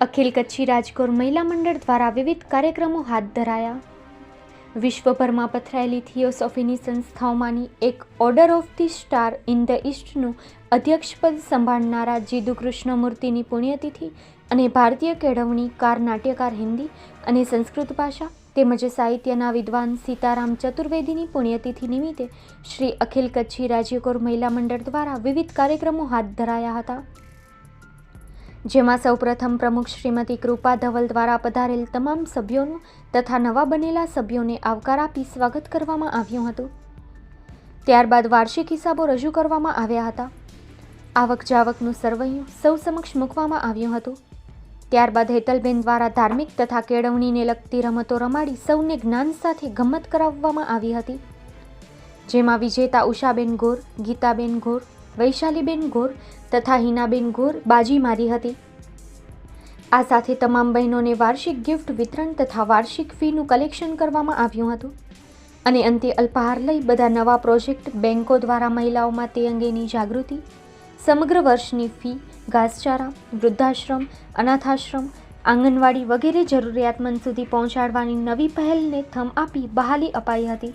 અખિલ કચ્છી રાજકોર મહિલા મંડળ દ્વારા વિવિધ કાર્યક્રમો હાથ ધરાયા. વિશ્વભરમાં પથરાયેલી થિયોસોફીની સંસ્થાઓમાંની એક order of the star in the ઈસ્ટનું અધ્યક્ષપદ સંભાળનારા જીદુ કૃષ્ણમૂર્તિની પુણ્યતિથિ અને ભારતીય કેળવણીકાર નાટ્યકાર, હિન્દી અને સંસ્કૃત ભાષા તેમજ સાહિત્યના વિદ્વાન સીતારામ ચતુર્વેદીની પુણ્યતિથિ નિમિત્તે શ્રી અખિલ કચ્છી રાજ્યકોર મહિલા મંડળ દ્વારા વિવિધ કાર્યક્રમો હાથ ધરાયા હતા. જેમાં સૌપ્રથમ પ્રમુખ શ્રીમતી કૃપા ધવલ દ્વારા પધારેલ તમામ સભ્યોનું તથા નવા બનેલા સભ્યોને આવકાર આપી સ્વાગત કરવામાં આવ્યું હતું. ત્યારબાદ વાર્ષિક હિસાબો રજૂ કરવામાં આવ્યા હતા. આવક જાવકનું સરવૈયું સૌ સમક્ષ મૂકવામાં આવ્યું હતું. ત્યારબાદ હેતલબેન દ્વારા ધાર્મિક તથા કેળવણીને લગતી રમતો રમાડી સૌને જ્ઞાન સાથે ગમ્મત કરાવવામાં આવી હતી. જેમાં વિજેતા ઉષાબેન ગોર, ગીતાબેન ગોર વૈશાલીબેન ગોર તથા હિનાબેન ગોર બાજી મારી હતી. આ સાથે તમામ બહેનોને વાર્ષિક ગિફ્ટ વિતરણ તથા વાર્ષિક ફીનું કલેક્શન કરવામાં આવ્યું હતું. અને અંતે અલ્પાહાર લઈ બધા નવા પ્રોજેક્ટ બેન્કો દ્વારા મહિલાઓમાં તે અંગેની જાગૃતિ, સમગ્ર વર્ષની ફી, ઘાસચારા, વૃદ્ધાશ્રમ, અનાથાશ્રમ, આંગણવાડી વગેરે જરૂરિયાતમંદ સુધી પહોંચાડવાની નવી પહેલને થમ આપી બહાલી અપાઈ હતી.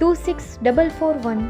two six double four one